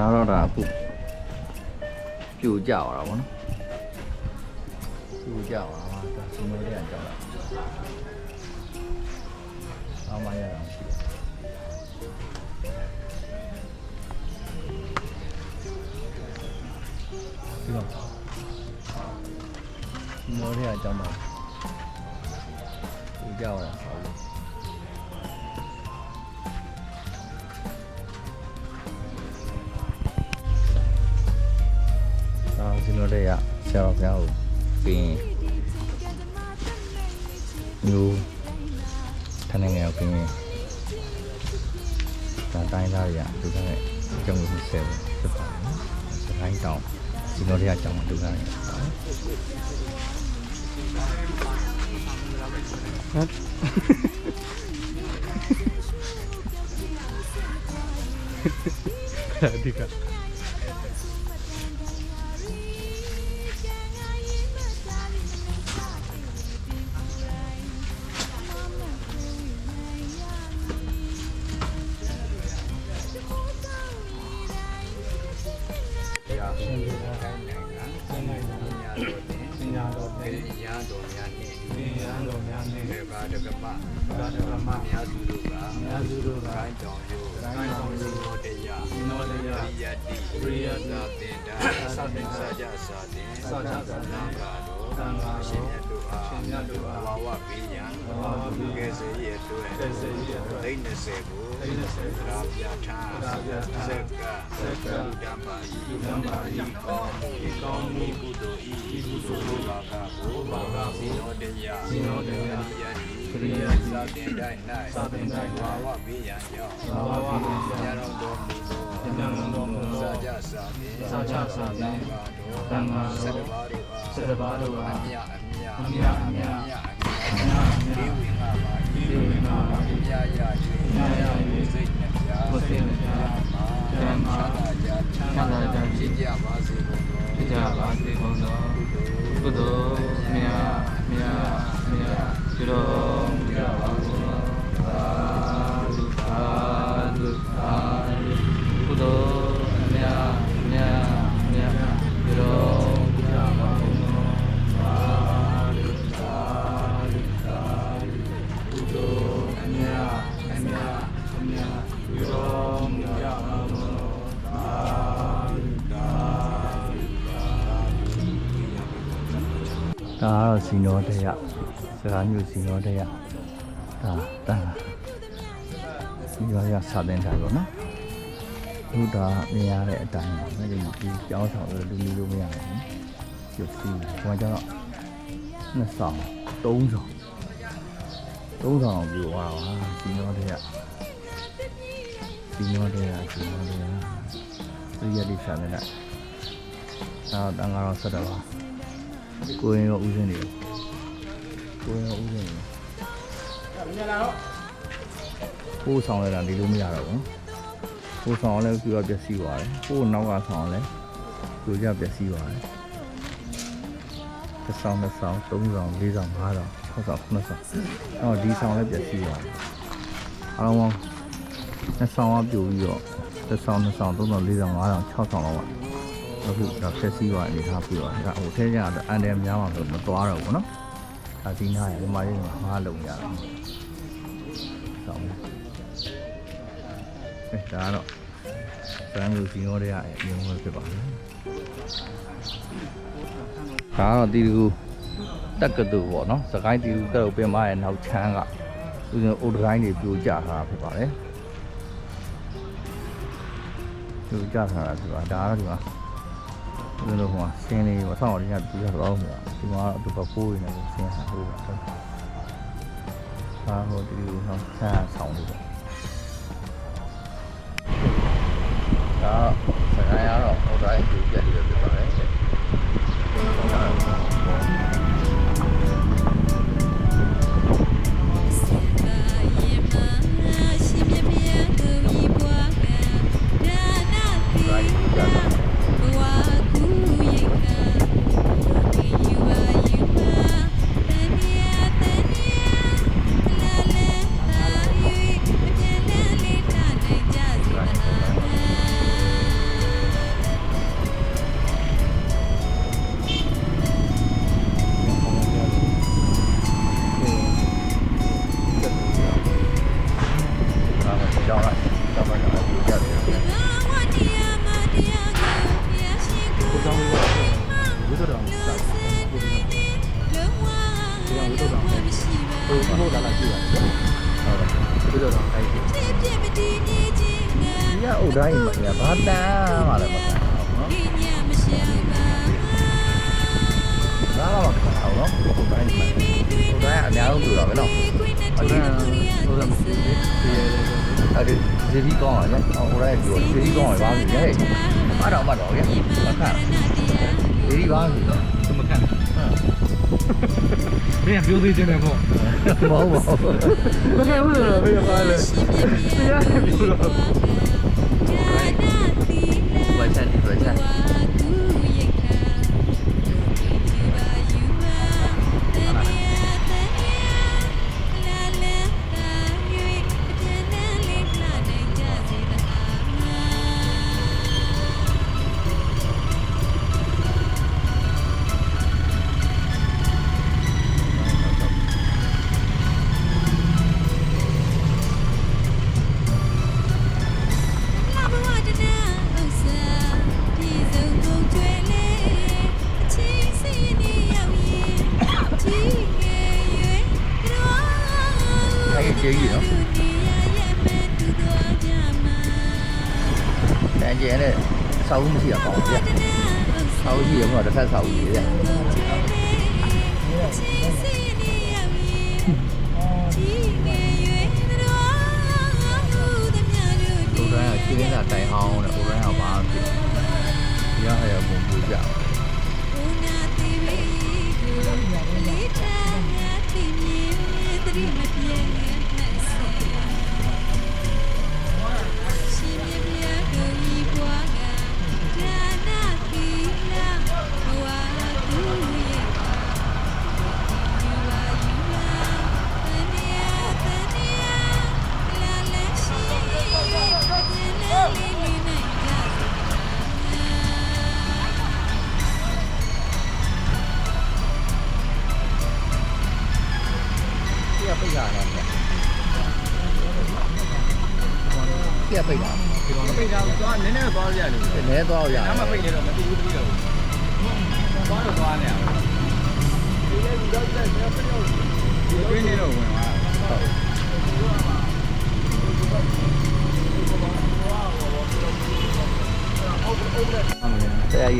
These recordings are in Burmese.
ဒါတော့ဒါအခုပြူကြသွားတာဗောနော်ပြူကြသွားတာဒါစနိုးတွေကကြောက်တာအောင်းမရအောင်ရှိတယ်ဒီတော့စနိုးတွေကကြောက်တာပြူကြသွားတာ တ်လို့အာကျွန်တော်တို့ရဆရာတော်ဘုရားကိုပြင်မျိုးထန်းနေငယ်ကိုပြင်ဒါတိုင်းသားတွေကဒုက္ခနဲ့အကြောင်းကိုဆယ်ဖြစ်ပါတယ်နော်စကိုင်းတောင်ကျွန်တော်တို့ရအကြောင်းကိုဒုက္ခနဲ့ပါတယ်အဓိက ရားရှင်ကိုယ်တိုင်နိုင်ငံဆင်းနိုင်တာပညာတော်ဖြင့်ပညာတော်များနှင့်ပညာတော်များနှင့်ဘေဘာဒကမဘာဒကမများစုတို့ကများစုတို့ကကိုင်းကြောင်ယိုကိုင်းကြောင်ယိုတော်တရားနောတရားရိယတိရိယသာတင်တာသတင်စာကြစာတင်စာကြစာနာကတော့သံဃာရှင်မြတ်တို့အားရှင်မြတ်တို့အားဘာဝပေးရန်ဘာဝပြုခဲ့စေရအတွက်ကဲစေရအတွက်သိ20ကိုသိ20 ရာပြထားရာပြထားဆက်ကဆက်ကဓမ္မာဤဓမ္မာဤကောင်းမှုဤကောင်းမှုကုသိုလ်ဤကုသိုလ်ဘုရားကဘုရားကဇီနောတရားဇီနောတရားယတိခရိယသာတင်တိုင်း၌သာတင်တိုင်းဘာဝပေးရန်ကြောင့်ဘာဝပေးရန်တော်တော်မူသောဉာဏ်တော်မူသောစာကြစာဖြင့်စာကြစာဖြင့်သံဃာတော်သတ္တပါးတို့အားသတ္တပါးတို့အားအမြအမြအမြအမြအမြအမြဒီဝိငါပါဒီဝိငါပါအမြရ၍အမြရ၍စိတ်နဲ့ပြာကိုယ်စိတ်နဲ့ပြာမှာဓမ္မသာ ကြချမ်းသာကြဖြစ်ကြပါစေကုန်သောဖြစ်ကြပါစေကုန်သောကုသိုလ်မြတ်မြတ်မြတ်ပြုတော်မူကြပါ စီနောတရားစကားမျိုးစီနောတရားဒါတန်စီနောရစာတင်တာပေါ့နော်ဘုရားမြင်ရတဲ့အတိုင်းပဲဒီဒီကြောင်းဆောင်လို့လူလူလို့မရဘူးနော်ကျုပ်စီဟိုကျတော့နှစ်ဆောင်သုံးဆောင်သုံးဆောင်ပြသွားတာစီနောတရားစီနောတရားစီနောတရားသူရတိစာနဲ့ဒါတော့တန်ကတော့ဆက်တော့ပါ ကိုရင်ရောဥစဉ်နေရောကိုရင်ရောဥစဉ်နေရောပိုးဆောင်ရတာဒီလိုမရတော့ဘူးပိုးဆောင်လည်းပြတော့ပျက်စီးသွားတယ်ပိုးနောက်ကဆောင်လည်းပြိုကျပျက်စီးသွားတယ်တစ်ဆောင်တစ်ဆောင်သုံးဆောင်လေးဆောင်ငါးဆောင်၆ဆောင်ခုနှစ်ဆောင်အော်ဒီဆောင်လည်းပျက်စီးသွားတယ်အားလုံးပေါင်းနှစ်ဆောင်ကပြိုပြီးတော့တစ်ဆောင်နှစ်ဆောင်သုံးဆောင်လေးဆောင်ငါးဆောင်၆ဆောင်လောက်ပါ အခုဒါဖြည့်စည်းသွားအနေထားပြီးတော့ဒါဟိုထဲကျတော့အန်တယ်များမှာဆိုမသွားတော့ဘူးเนาะဒါဒီနားရဒီမှာရင်းငါးလုံးရတာဆောင်းအဲဒါတော့စမ်းလို့စီရောတွေရဲ့အမျိုးမျိုးဖြစ်ပါမယ်ဒါတော့တီတူတက်ကတူပေါ့เนาะစကိုင်းတီတူတက်လို့ပြင်မရဲ့နောက်ချမ်းကဥစဉ်အိုဒတိုင်းတွေပြိုကျထားတာဖြစ်ပါတယ်ပြိုကျထားတာဆိုတာဒါကတော့ဒီမှာ ကျွန်တော်ဟိုဆင်းလေးပေါ့ဆောင်းအောင်ရပြရတော့မှာဒီမှာတော့သူကပိုးနေတယ်ဆင်းဟာဟိုပါတော့ဟာဟိုဒီလိုဟောဆန်းဆောင်းလေးပေါ့ဒါစကားရတော့ဟိုတိုင်းပြပြလေးပဲဖြစ်ပါတယ် မင်းပြောသေးတယ်ပေါ့မဟုတ်ပါဘူးမကန်ဘူးလို့ပြောပါလေတရားပြော က်ဒီဝယ်ချက်အဲ့ဒီကျေးကြီးနော်တန်ကျဲနဲ့စောက်ဦးမရှိတာပေါ့ဗျာစောက်ဦးရှိရမှာတစ်ဖက်စောက်ဦးကြီးဗျာဟိုတိုင်းကခြေရင်းကတိုင်ဟောင်းတဲ့ဟိုတိုင်းကဘာဖြစ်ဒီကဟဲ့ပုံပူကြပြ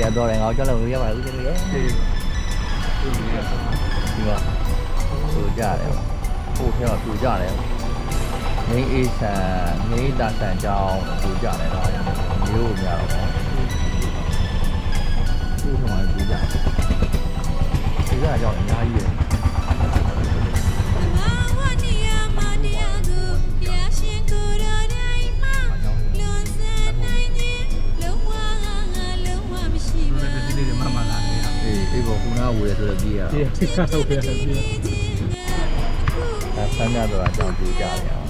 ရတော့တယ်ငါကြောက်လို့ရပါဘူးတကယ်ဒီဒီနေရဒီမှာပူကြတယ်ဟိုထဲမှာပူကြတယ်ငိအေးဆန်ငိတာဆန်ကြောင်းပူကြတယ်တော့မျိုးများတော့ဘူးဒီမှာပူကြဒီကကြောင့်အများကြီးပဲ ရအေးအေးဘောခုနကဝယ်ဆိုတော့ပြီးရဒီဒီကတော့ပြရပြတာဆမ်းမြတော့အကြောင်းပူကြတယ်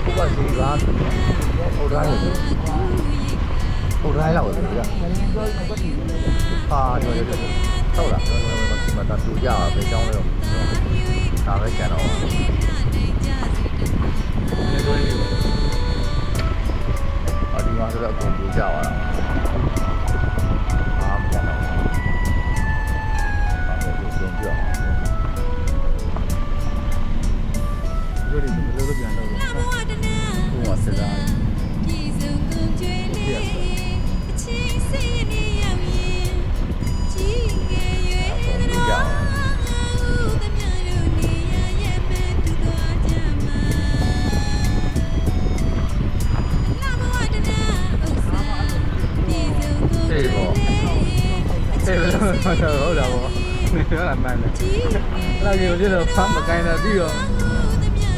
အခုကဒီကဟိုတိုင်းဟိုတိုင်းလောက်ဆိုကြဟာကြော်ကြော်ဟုတ်လားဒီမှာတတူကြပါပဲကြောင်းလို့ဒါပဲကျန်တော့ဒီတွင်းလေးကိုအဒီမှာဆိုတော့အကုန်ပူကြပါလား ဟုတ်တာပေါ့နေရတာမှန်တယ်အဲ့ဒါကြီးတော့ဖမ်းမကိုင်းတာပြီးတော့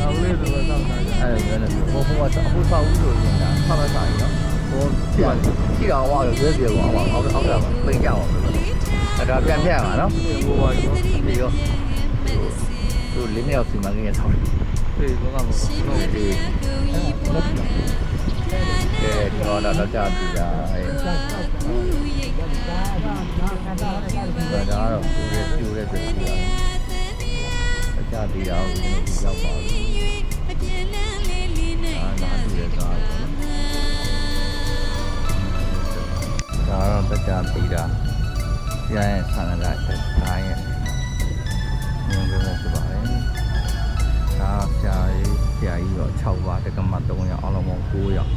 အောင်လေးဆိုတော့တောက်တာကြအဲ့ဒါလည်းဘုံဘုံကအခုစောက်ဦးလို့ဆိုတာဖတ်မဆိုင်နော်ဟိုကြည့်ကြည့်တော့ဟောရွေးပြေပါအောင်အောက်အောက်ကပိတ်ကြအောင်အဲ့ဒါပြန်ပြရမှာနော်ဟိုပါရောဒီရောသူလေးနှစ်ယောက်စီမံကိန်းရဆောင်တယ်ဖေဘောကဘောဟုတ်ကဲ့ကဲဒီတော့တော့ကြာပြီလားအဲ ဒါကတော့ကိုယ်ပြူတဲ့ပြူတာကြာပြီတော့ဒီရောက်ပါပြီအာလာတူတဲ့ကားပေါ့နော်ဒါတော့ကြာပြီတာဆရာရဲ့ဆန္ဒလာတဲ့ကားရဲ့ညွှန်ပြလို့ဆိုပါတယ်ဒါဆရာကြီးဆရာကြီးတော့6ပါးတက္ကမ3ရောက်အောင်လုံးပေါင်း9ရောက်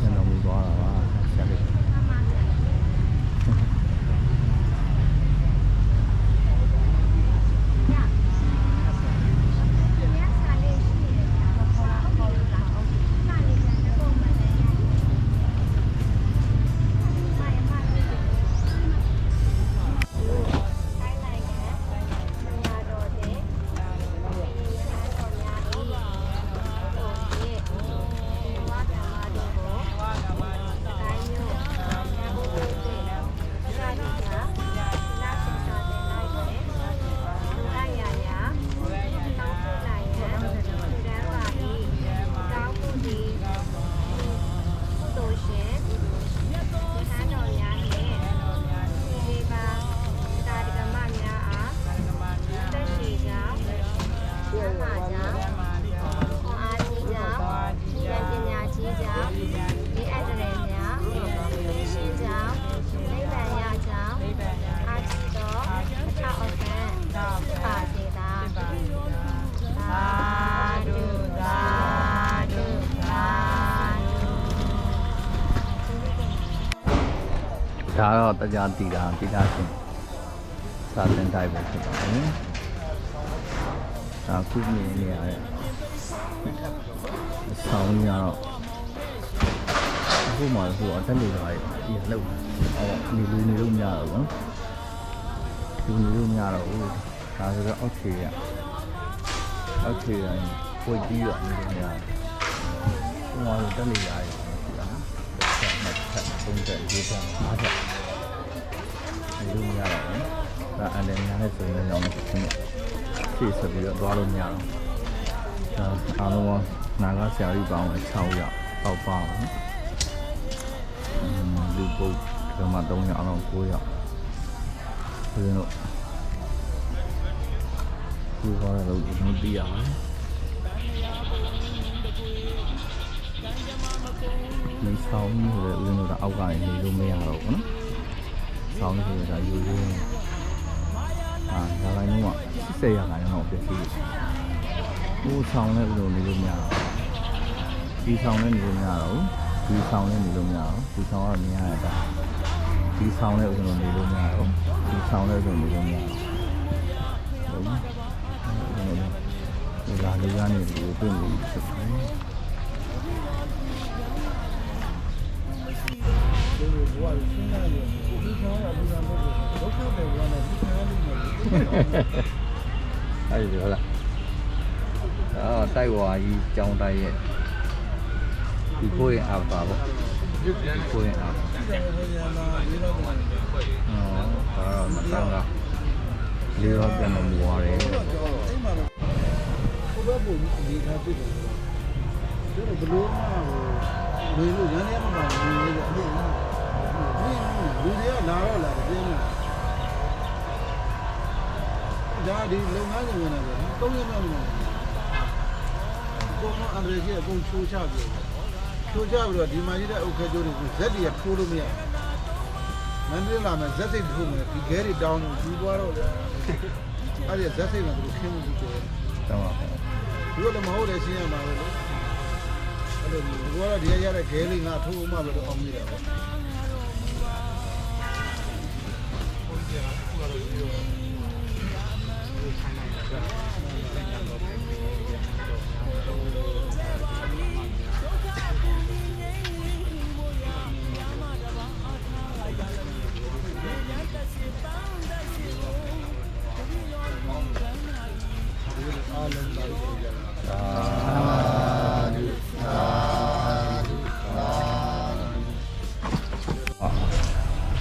ကျွန်တော်မြင်သွားတာပါဆရာလေး ဒါတော့တရားတည်တာတည်တာရှင်စာသင်တိုင်းပဲဖြစ်ပါတယ်ဒါခုမြင်နေရတဲ့အဆောင်ကြီးကတော့အခုမှဆိုတော့တက်နေပါရဲ့ဒီလောက်အော်နေလူနေလို့မရတော့ဘူးလူနေလို့မရတော့ဘူးဒါဆိုတော့အောက်ခြေရအောက်ခြေရပွေကြီးတော့နေလို့မရဘူးဟိုမှာတက်နေရရဲ့ဒီက 30ကျပ်ရေးချင်50ကျပ်ဒီလိုများတော့ဒါအန်တယ်များနဲ့ဆိုရင်ရောင်းလို့ဒီနေ့ဖြည့်ဆက်ပြီးတော့သွားလို့မရတော့ဒါအားလုံးကနာကဆရာကြီးပေါင်း6ရောက်ပေါက်ပေါင်းလူပုတ်ဒီမှာ3ရောက်အောင်9ရောက်ဦးဇင်းတို့ဒီကောင်းတဲ့လို့မသိရဘူး တယ်ဒီဆောင်ကြီးဆိုတဲ့ဦးဇင်းတို့ကအောက်ကနေနေလို့မရတော့ဘူးနော်ဆောင်းကြီးဆိုတာယူရင်းအာဒါလိုက်တော့80ရာခိုင်နှုန်းတော့ပြည့်စုံဟိုဆောင်လည်းဘယ်လိုနေလို့မရတော့ဒီဆောင်လည်းနေလို့မရတော့ဘူးဒီဆောင်လည်းနေလို့မရတော့ဒီဆောင်ကတော့မြင်ရတာဒီဆောင်လည်းဦးဇင်းတို့နေလို့မရတော့ဒီဆောင်လည်းဦးဇင်းနေလို့မရတော့ဟုတ်ဒီလာလေးကနေဒီကိုပြင်ပြီးဖြစ်တယ် အဲ့ဒီဟုတ်လားအော်တိုက်ဝါကြီးကြောင်းတိုက်ရဲ့ဒီကိုရင်အားပါပေါ့ဒီကိုရင်အားအော်ဒါတော့မတန်းကလေးရောပြန်မမူရတယ်ဘယ်ပုံဒီထားပြတယ်ကျွန်တော်ဘလို့မှဝင်လို့ရန်ရမှာဝင်လို့အဲ့ဒီ လူတွေကလာတော့လာတယ်ပြင်းနေတာဒါဒီလုပ်ငန်းတွေဝင်နေတယ်သုံးရမြောက်နေတယ်ပုံမှန်အန်ဒရကြီးအကုန်ချိုးချပြတယ်ချိုးချပြီးတော့ဒီမှာကြီးတဲ့အုတ်ခဲကျိုးတွေကိုဇက်တွေကထိုးလို့မရမန္တလေးလာမယ်ဇက်စိတ်ထိုးမယ်ဒီခဲတွေတောင်းလို့ယူသွားတော့လေအဲ့ဒီဇက်စိတ်ကသူခင်းမှုကြည့်တယ်တော့ပါဒီလိုမဟုတ်တဲ့ရှင်းရမှာပဲလို့အဲ့လိုဒီကတော့ဒီရရတဲ့ခဲလေးငါထိုးမှပဲတော့အောင်မိတာပေါ့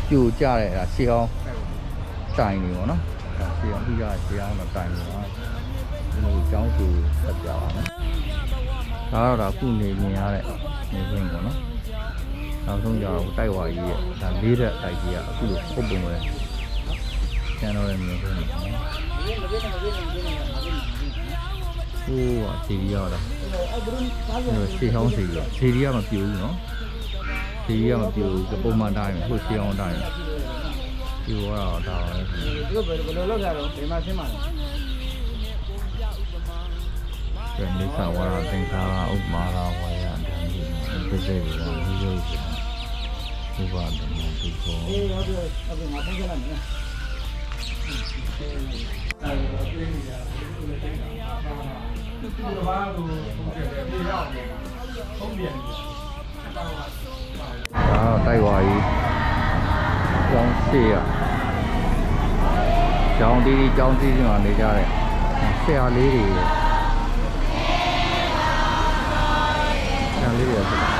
ပြူကြတဲ့အဲ့ဒါရှေးအောင် တိုင်နေပေါ့နော်ဒါရှေးအောင်ပြီးရရှေးအောင်တော့တိုင်နေပါဒီလိုကျောင်းခုဆက်ပြပါမယ်ဒါကတော့ဒါခုနေမြင်ရတဲ့နေခွင့်ပေါ့နော်နောက်ဆုံးကြတော့တိုက်ဝါကြီးရဲ့ဒါလေးတဲ့တိုက်ကြီးကအခုလိုပုတ်ပုံပဲကျန်တော့တဲ့မြင်ခွင့်ပေါ့နော်ဟိုးဟာစီရီရတာရှေးဟောင်းစီရီစီရီကမပြူဘူးနော်စီရီကမပြူဘူးပုံမှန်တိုင်းဟိုရှေးဟောင်းတိုင်း ပြူတော့ဒါပဲတို့ဘယ်လိုလုပ်ကြတော့ဒီမှာရှင်းပါလားပြန်လေးစာဝါရသင်္ခါရဥပမာရဝါယအတန်ဒီပြည့်စုံတယ်ဒီလိုဥပဒမဒီကိုအေးဟုတ်ပြီဟုတ်ပြီငါဖုန်းကြလိုက်မယ်ဒါတော့တိုက်ဝါကြီး ကျောင်းရှိရကျောင်းတီးတီးကျောင်းတီးတီးမှာနေကြတဲ့ဆရာလေးတွေဆရာလေးတွေ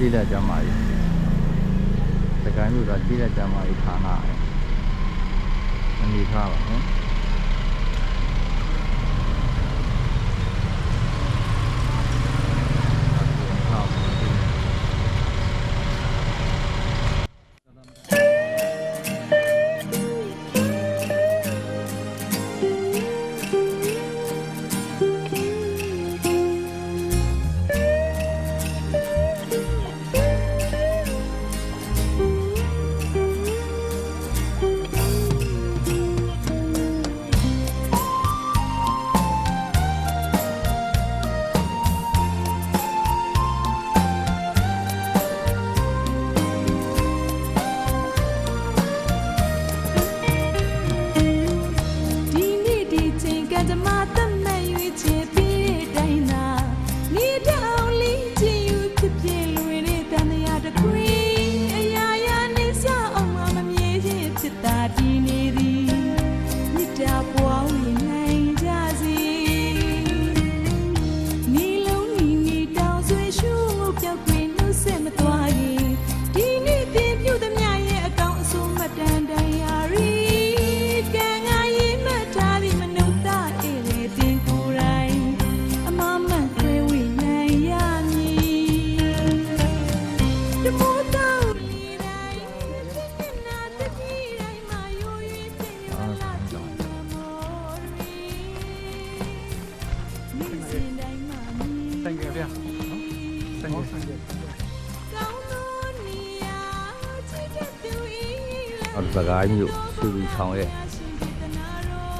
မြို့ကြီးတဲ့ကျမ်းမာကြီးစကိုင်းမြို့ကကြီးတဲ့ကျမ်းမာကြီးဌာနရဲ့အနေထားပါနော်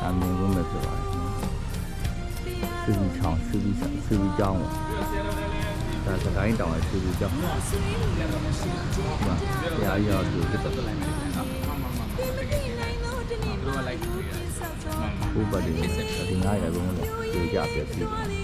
အမြင်ကုန်ပဲဖြစ်ပါတယ်နော်စူပီချောင်းစူပီစူပီကျောင်းပေါ့ဒါစကိုင်းတောင်ရဲ့စူပီကျောင်းဒီမှာတရားရအောင်သူတက်တက်လိုက်နော်တို့ကလိုက်ပြီးရဥပဒေဒီငါရကုန်လို့ပြေကြပြည့်ပြီ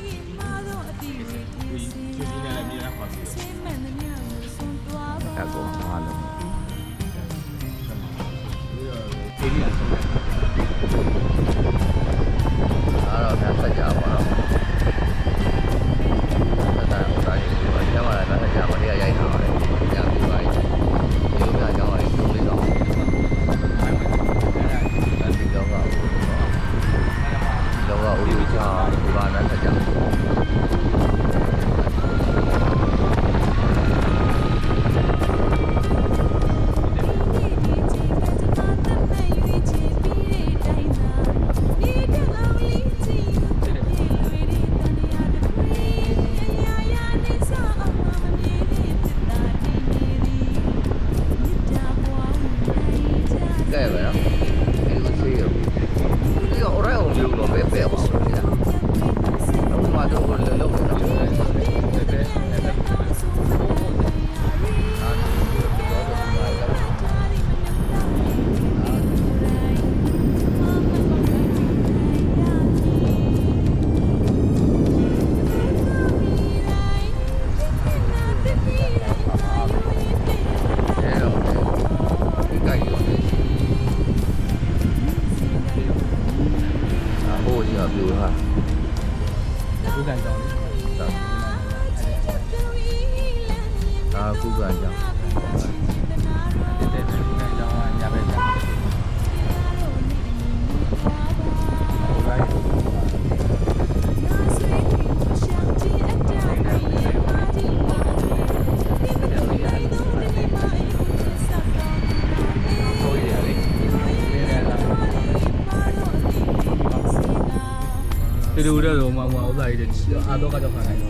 れはまあまあお題であどうかどうかない。の